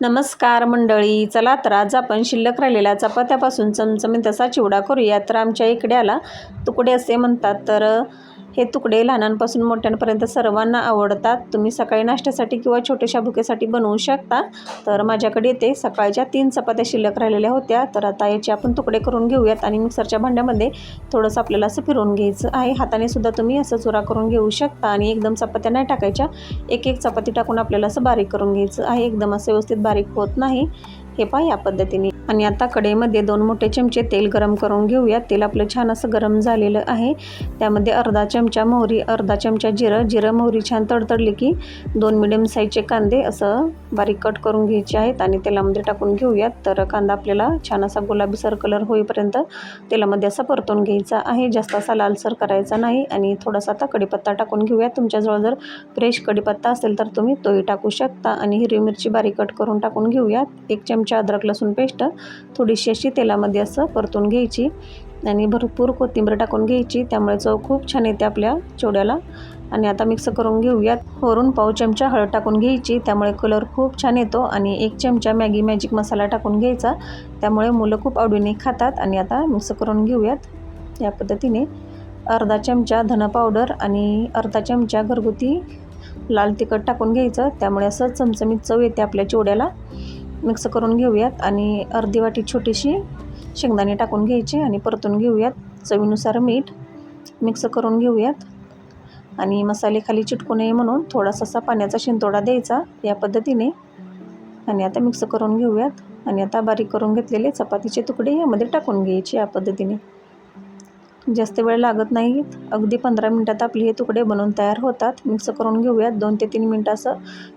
नमस्कार मंडळी चला तर आज आपण शिल्लक राहिलेल्या चपात्यापासून चमचमीत असा चिवडा करूया तर आमच्या इकडे आला तुकडे असे म्हणतात. तर हे तुकडे लहानांपासून मोठ्यांपर्यंत सर्वांना आवडतात. तुम्ही सकाळी नाश्त्यासाठी किंवा छोट्याशा भुकेसाठी बनवू शकता. तर माझ्याकडे येते. सकाळच्या तीन चपात्या शिल्लक राहिलेल्या होत्या. तर आता याचे आपण तुकडे करून घेऊयात आणि मिक्सरच्या भांड्यामध्ये थोडंसं आपल्याला असं फिरवून घ्यायचं आहे. हाताने सुद्धा तुम्ही असं चुरा करून घेऊ शकता आणि एकदम चपात्या नाही टाकायच्या. एक एक चपाती टाकून आपल्याला असं बारीक करून घ्यायचं आहे. एकदम असं व्यवस्थित बारीक होत नाही. हे पहा या पद्धतीने. आणि आता कडेमध्ये दोन मोठे चमचे तेल गरम करून घेऊयात तेल आपलं छान असं गरम झालेलं आहे. त्यामध्ये अर्धा चमचा मोहरी अर्धा चमचा जिरं. जिरं मोहरी छान तडतडली की दोन मिडियम साईजचे कांदे असं बारीक कट करून घ्यायचे आहेत आणि तेलामध्ये टाकून घेऊयात तर कांदा आपल्याला छान असा गुलाबीसर कलर होईपर्यंत तेलामध्ये असा परतून घ्यायचा आहे. जास्त असा लालसर करायचा नाही आणि थोडासा आता कडीपत्ता टाकून घेऊयात तुमच्याजवळ जर फ्रेश कढीपत्ता असेल तर तुम्ही तोही टाकू शकता. आणि हिरवी मिरची बारीक कट करून टाकून घेऊयात एक चमचा अद्रक लसूण पेस्ट थोडीशी अशी तेलामध्ये असं परतून घ्यायची आणि भरपूर कोथिंबीर टाकून घ्यायची. त्यामुळे चव खूप छान येते आपल्या चिवड्याला आणि आता मिक्स करून घेऊयात. वरून पाव चमचा हळद टाकून घ्यायची. त्यामुळे कलर खूप छान येतो. आणि एक चमचा मॅगी मॅजिक मसाला टाकून घ्यायचा. त्यामुळे मुलं खूप आवडीने खातात. आणि आता मिक्स करून घेऊयात. या पद्धतीने अर्धा चमचा धन पावडर आणि अर्धा चमचा घरगुती लाल तिखट टाकून घ्यायचं. त्यामुळे असं चमचमीत चव येते आपल्या चिवड्याला मिक्स करून घेऊयात आणि अर्धी वाटी छोटीशी शेंगदाणे टाकून घ्यायचे आणि परतून घेऊयात. चवीनुसार मीठ मिक्स करून घेऊयात. आणि मसाले खाली चिटकू नये म्हणून थोडासा असा पाण्याचा शिंतोडा द्यायचा या पद्धतीने. आणि आता मिक्स करून घेऊयात. आणि आता बारीक करून घेतलेले चपातीचे तुकडे यामध्ये टाकून घ्यायचे या पद्धतीने. जास्त वेळ लागत नाहीत. अगदी पंधरा मिनटात आपले हे तुकडे बनवून तयार होतात. मिक्स करून घेऊयात. दोन ते तीन मिनटं असं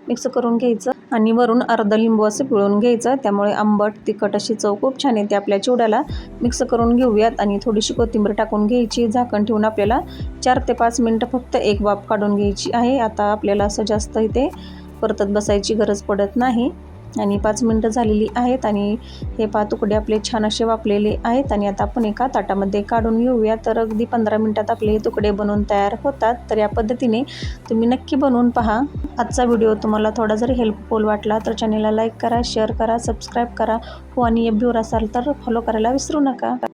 मिक्स करून घ्यायचं. आणि वरून अर्ध लिंबू असं पिळून घ्यायचं. त्यामुळे आंबट तिखट अशी चव खूप छान येते. आपल्या चिवड्याला मिक्स करून घेऊयात आणि थोडीशी कोथिंबीर टाकून घ्यायची. झाकण ठेवून आपल्याला चार ते पाच मिनटं फक्त एक वाफ काढून घ्यायची आहे. आता आपल्याला असं जास्त इथे परतत बसायची गरज पडत नाही. आणि पाच मिनटं झालेली आहेत आणि हे पा तुकडे आपले छान असे वापलेले आहेत आणि आता आपण एका ताटामध्ये काढून घेऊया. तर अगदी पंधरा मिनटात आपले हे तुकडे बनवून तयार होतात. तर या पद्धतीने तुम्ही नक्की बनवून पहा. आजचा व्हिडिओ तुम्हाला थोडा जरी हेल्पफुल वाटला तर चॅनेलला लाईक करा शेअर करा सबस्क्राईब करा. हो आणि एफ असाल तर फॉलो करायला विसरू नका.